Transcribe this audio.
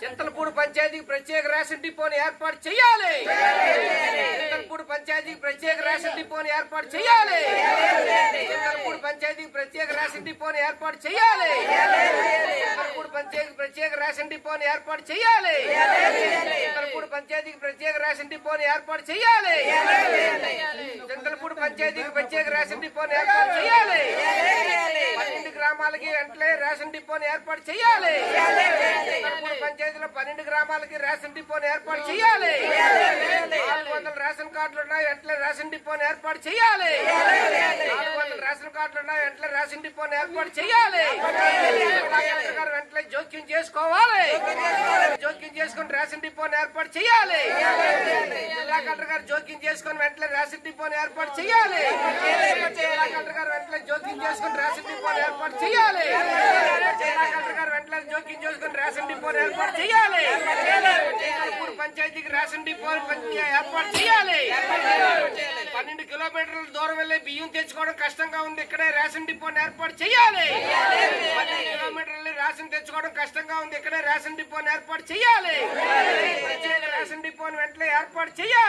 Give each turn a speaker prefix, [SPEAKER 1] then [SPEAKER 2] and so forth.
[SPEAKER 1] చింతలపూడి పంచాయతీకి ప్రత్యేక రేషన్ డిపోని ఏర్పాటు చేయాలి చింతలపూడి పంచాయతీకి ప్రత్యేక రేషన్ డిపోని ఏర్పాటు చేయాలి చింతలపూడి పంచాయతీకి ప్రత్యేక రేషన్ డిపోని ఏర్పాటు చేయాలి చింతలపూడి పంచాయతీకి ప్రత్యేక రేషన్ డిపోని ఏర్పాటు చేయాలి చింతలపూడి పంచాయతీకి ప్రత్యేక రేషన్ డిపోని ఏర్పాటు చేయాలి చింతలపూడి పంచాయతీకి ప్రత్యేక రేషన్ డిపోని ఏర్పాటు చేయాలి పన్నెండు గ్రామాలకి వెంటనే రేషన్ డిపోని ఏర్పాటు చేయాలి పంచాయతీలో పన్నెండు గ్రామాలకి రేషన్ డిపోని ఏర్పాటు చేయాలి. నాలుగు వందల రేషన్ కార్డులు ఉన్నాయి వెంటనే రేషన్ డిపోని ఏర్పాటు చేయాలి. నాలుగు వందల రేషన్ కార్డులు ఉన్నాయి వెంటనే రేషన్ డిపోని ఏర్పాటు చేయాలి. వెంటనే జోక్యం చేసుకోవాలి. జోక్యం చేసుకుని రేషన్ డిపోని ఏర్పాటు చేయాలి. జిల్లా కలెక్టర్ గారు జోక్యం చేసుకుని వెంటనే రేషన్ డిపోని ఏర్పాటు చేయాలి. జిల్లా కలెక్టర్ గారు వెంటనే జోక్యం చేసుకుని రేషన్ డిపోని ఏర్పాటు చేయాలి జిల్లా కలెక్టర్ గారు వెంటనే జోక్యం చేసుకుని రేషన్ డిపో ఏర్పాటు చేయాలి. పంచాయతీకి రేషన్ డిపో ఏర్పాటు చేయాలి. పన్నెండు కిలోమీటర్ల దూరం వెళ్ళి బియ్యం తెచ్చుకోవడం కష్టంగా ఉంది. ఇక్కడే రేషన్ డిపోని ఏర్పాటు చేయాలి. పన్నెండు కిలోమీటర్లు రేషన్ తెచ్చుకోవడం కష్టంగా ఉంది. ఇక్కడే రేషన్ డిపోని ఏర్పాటు చేయాలి. రేషన్ డిపోని వెంటనే ఏర్పాటు చేయాలి.